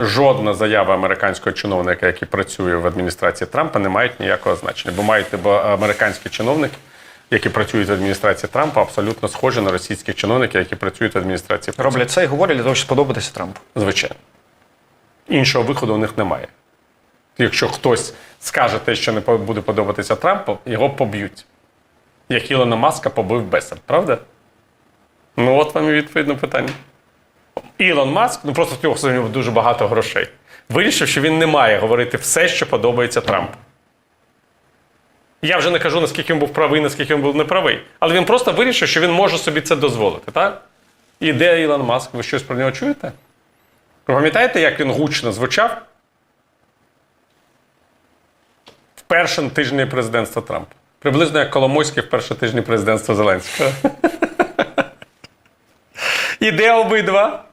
жодна заява американського чиновника, який працює в адміністрації Трампа, не мають ніякого значення, бо мають бо американські чиновники, які працюють в адміністрації Трампа, абсолютно схожі на російських чиновників, які працюють в адміністрації Путіна. Роблять це і говорять для того, щоб сподобатися Трампу. Звичайно. Іншого виходу у них немає. Якщо хтось скаже те, що не буде подобатися Трампу, його поб'ють. Як Ілона Маска побив Бесер, правда? Ну, от вам і відповідь на питання. Ілон Маск, ну просто в нього дуже багато грошей. Вирішив, що він не має говорити все, що подобається Трампу. Я вже не кажу, наскільки він був правий, наскільки він був неправий. Але він просто вирішив, що він може собі це дозволити, так? І де Ілон Маск? Ви щось про нього чуєте? Ви пам'ятаєте, як він гучно звучав в першому тижні президентства Трампа? Приблизно як Коломойський в перші тижні президентства Зеленського. І де обидва?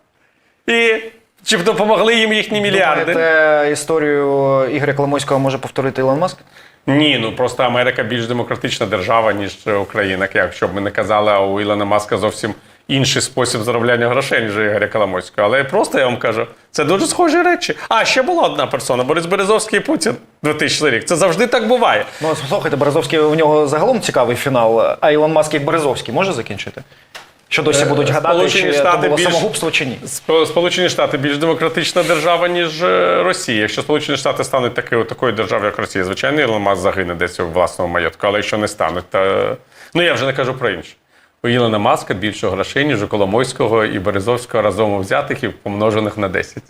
І чи б допомогли їм їхні мільярди? Думаєте, історію Ігоря Коломойського може повторити Ілон Маск? Ні, ну просто Америка більш демократична держава, ніж Україна. Якщо б ми не казали, а у Ілона Маска зовсім інший спосіб заробляння грошей, ніж у Ігоря Коломойського. Але просто я вам кажу, це дуже схожі речі. А ще була одна персона Борис Березовський і Путін 2000 рік. Це завжди так буває. Ну, слухайте, Березовський у нього загалом цікавий фінал, а Ілон Маск як Березовський може закінчити? Що досі будуть гадати, Е, Сполучені чи це було більш- самогубство чи ні? Сп- Сполучені Штати більш демократична держава, ніж е, Росія. Якщо Сполучені Штати стануть такою, такою державою, як Росія, звичайно, Ілон Маск загине десь у власному маєтку. Але якщо не стануть, то ну я вже не кажу про інше. У Ілона Маска більше грошей, ніж у Коломойського і Березовського разом взятих і помножених на 10.